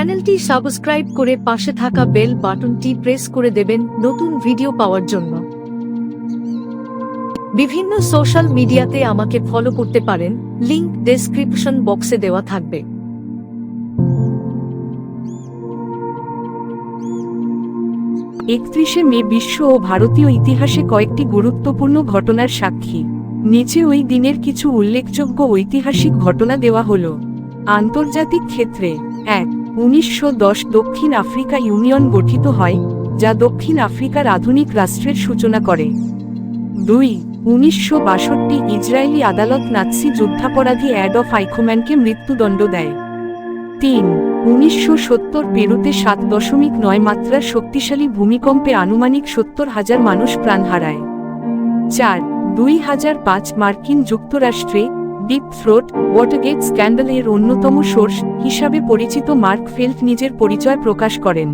চ্যানেলটি সাবস্ক্রাইব করে পাশে থাকা বেল বাটনটি প্রেস করে দেবেন নতুন ভিডিও পাওয়ার জন্য। বিভিন্ন সোশ্যাল মিডিয়াতে আমাকে ফলো করতে পারেন, লিংক ডেসক্রিপশন বক্সে দেওয়া থাকবে। একত্রিশে মে বিশ্ব ও ভারতীয় ইতিহাসে কয়েকটি গুরুত্বপূর্ণ ঘটনার সাক্ষী। নিচে ওই দিনের কিছু উল্লেখযোগ্য ঐতিহাসিক ঘটনা দেওয়া হল। আন্তর্জাতিক ক্ষেত্রে এক উনিশশো দশ দক্ষিণ আফ্রিকা ইউনিয়ন গঠিত হয়, যা দক্ষিণ আফ্রিকার আধুনিক রাষ্ট্রের সূচনা করে। দুই, উনিশশো বাষট্টি ইসরায়েলি আদালত নাৎসি যুদ্ধাপরাধী অ্যাড অফ আইখোম্যানকে মৃত্যুদণ্ড দেয়। তিন, উনিশশো সত্তর পেরুতে সাত দশমিক নয় মাত্রার শক্তিশালী ভূমিকম্পে আনুমানিক সত্তর হাজার মানুষ প্রাণ হারায়। চার, দুই হাজার পাঁচ মার্কিন যুক্তরাষ্ট্রে ডিপ থ্রোট ওয়াটারগেট স্ক্যান্ডাল এর অন্যতম সোর্স হিসাবে পরিচিত মার্ক ফেল্ট নিজের পরিচয় প্রকাশ করেন।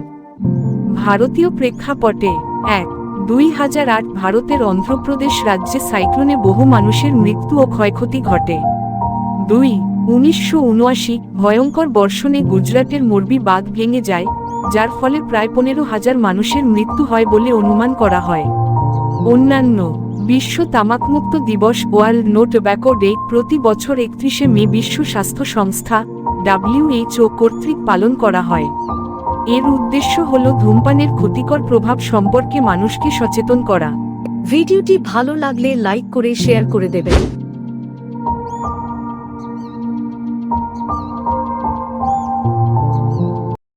ভারতীয় প্রেক্ষাপটে, এক, দুই হাজার আট ভারতের অন্ধ্রপ্রদেশ রাজ্যে সাইক্লোনে বহু মানুষের মৃত্যু ও ক্ষয়ক্ষতি ঘটে। দুই, উনিশশো উনআশি ভয়ঙ্কর বর্ষণে গুজরাটের মোরবি বাঁধ ভেঙে যায়, যার ফলে প্রায় পনেরো হাজার মানুষের মৃত্যু হয় বলে অনুমান করা হয়। অন্যান্য বিশ্ব তামাকমুক্ত দিবস ওয়ার্ল্ড নোট টোব্যাকো ডে প্রতি বছর একত্রিশে মে বিশ্ব স্বাস্থ্য সংস্থা ডাব্লিউএইচও কর্তৃক পালন করা হয়। এর উদ্দেশ্য হল ধূমপানের ক্ষতিকর প্রভাব সম্পর্কে মানুষকে সচেতন করা। ভিডিওটি ভালো লাগলে লাইক করে শেয়ার করে দেবেন।